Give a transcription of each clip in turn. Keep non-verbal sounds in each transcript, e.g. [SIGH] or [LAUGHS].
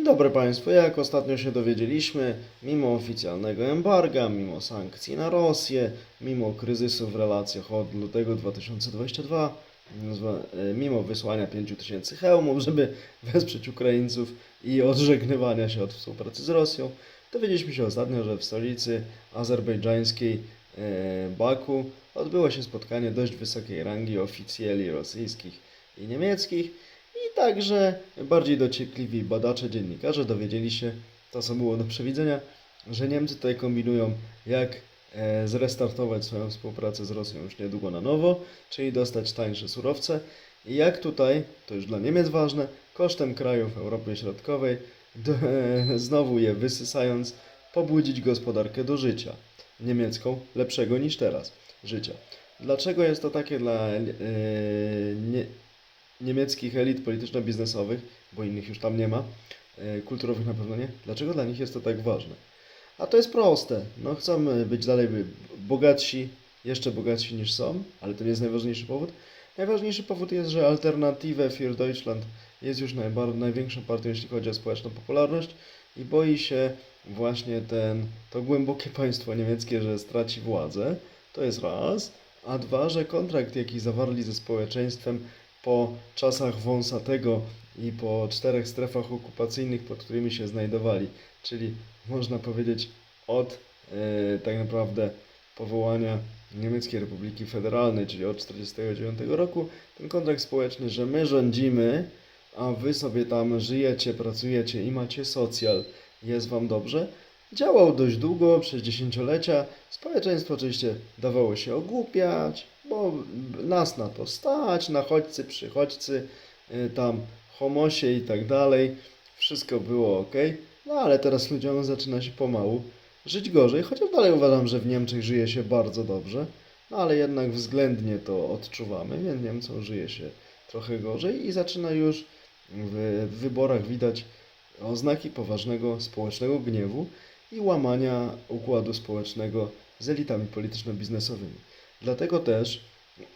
Dzień dobry Państwu. Jak ostatnio się dowiedzieliśmy, mimo oficjalnego embarga, mimo sankcji na Rosję, mimo kryzysu w relacjach od lutego 2022, zwa- e, mimo wysłania 5000 hełmów, żeby [LAUGHS] wesprzeć Ukraińców i odżegnywania się od współpracy z Rosją, dowiedzieliśmy się ostatnio, że w stolicy azerbejdżańskiej e, Baku odbyło się spotkanie dość wysokiej rangi oficjeli rosyjskich i niemieckich. I także bardziej dociekliwi badacze, dziennikarze dowiedzieli się, to co było do przewidzenia, że Niemcy tutaj kombinują, jak e, zrestartować swoją współpracę z Rosją już niedługo na nowo, czyli dostać tańsze surowce. I jak tutaj, to już dla Niemiec ważne, kosztem krajów Europy Środkowej, do, e, znowu je wysysając, pobudzić gospodarkę do życia niemiecką, lepszego niż teraz, życia. Dlaczego jest to takie dla e, nie, niemieckich elit polityczno-biznesowych, bo innych już tam nie ma, e, kulturowych na pewno nie. Dlaczego dla nich jest to tak ważne? A to jest proste. No chcą być dalej bogatsi, jeszcze bogatsi niż są, ale to nie jest najważniejszy powód. Najważniejszy powód jest, że Alternative für Deutschland jest już największą partią, jeśli chodzi o społeczną popularność i boi się właśnie ten, to głębokie [LAUGHS] państwo niemieckie, że straci władzę. To jest raz. A dwa, że kontrakt, jaki zawarli ze społeczeństwem po czasach wąsatego i po czterech strefach okupacyjnych, pod którymi się znajdowali, czyli można powiedzieć od e, tak naprawdę powołania Niemieckiej Republiki Federalnej, czyli od 1949 roku, ten kontrakt społeczny, że my rządzimy, a wy sobie tam żyjecie, pracujecie i macie socjal, jest wam dobrze, działał dość długo, przez dziesięciolecia. Społeczeństwo oczywiście dawało się ogłupiać, bo nas na to stać, nachodźcy, przychodźcy, y, tam homosie i tak dalej. Wszystko było ok. No ale teraz ludziom zaczyna się pomału żyć gorzej, chociaż dalej uważam, że w Niemczech żyje się bardzo dobrze. No ale jednak względnie to odczuwamy, więc Niemcom żyje się trochę gorzej i zaczyna już w wyborach widać oznaki poważnego społecznego gniewu i łamania układu społecznego z elitami polityczno-biznesowymi. Dlatego też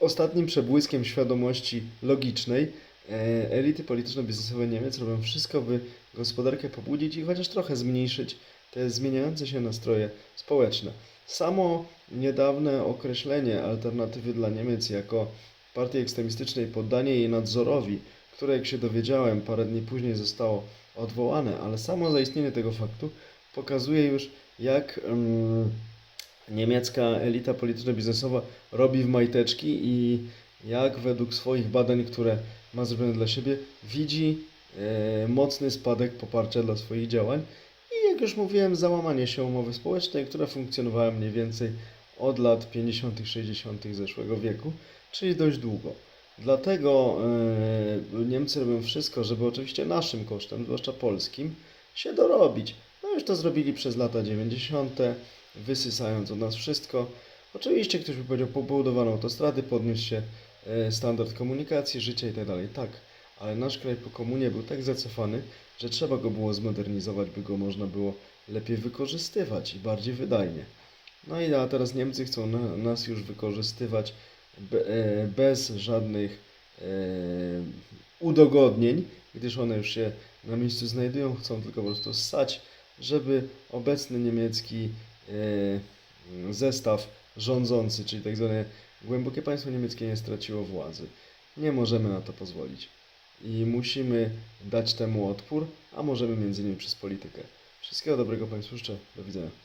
ostatnim przebłyskiem świadomości logicznej e, elity polityczno-biznesowe Niemiec robią wszystko, by gospodarkę pobudzić i chociaż trochę zmniejszyć te zmieniające się nastroje społeczne. Samo niedawne określenie alternatywy dla Niemiec jako partii ekstremistycznej, poddanie jej nadzorowi, które jak się dowiedziałem parę dni później zostało odwołane, ale samo zaistnienie tego faktu pokazuje już jak mm, niemiecka elita polityczno-biznesowa robi w majteczki i jak według swoich badań, które ma zrobione dla siebie, widzi e, mocny spadek poparcia dla swoich działań i jak już mówiłem, załamanie się umowy społecznej, która funkcjonowała mniej więcej od lat 50., 60. zeszłego wieku, czyli dość długo. Dlatego e, Niemcy robią wszystko, żeby oczywiście naszym kosztem, zwłaszcza polskim, się dorobić. No już to zrobili przez lata 90., wysysając od nas wszystko. Oczywiście ktoś by powiedział, pobudowano autostrady, podniósł się e, standard komunikacji, życia itd. Tak, ale nasz kraj po komunie był tak zacofany, że trzeba go było zmodernizować, by go można było lepiej wykorzystywać i bardziej wydajnie. No i a teraz Niemcy chcą na, nas już wykorzystywać be, e, bez żadnych e, udogodnień, gdyż one już się na miejscu znajdują, chcą tylko po prostu ssać, żeby obecny niemiecki e, zestaw rządzący, czyli tak zwane głębokie państwo niemieckie nie straciło władzy. Nie możemy na to pozwolić. I musimy dać temu odpór, a możemy między innymi przez politykę. Wszystkiego dobrego Państwu życzę. Do widzenia.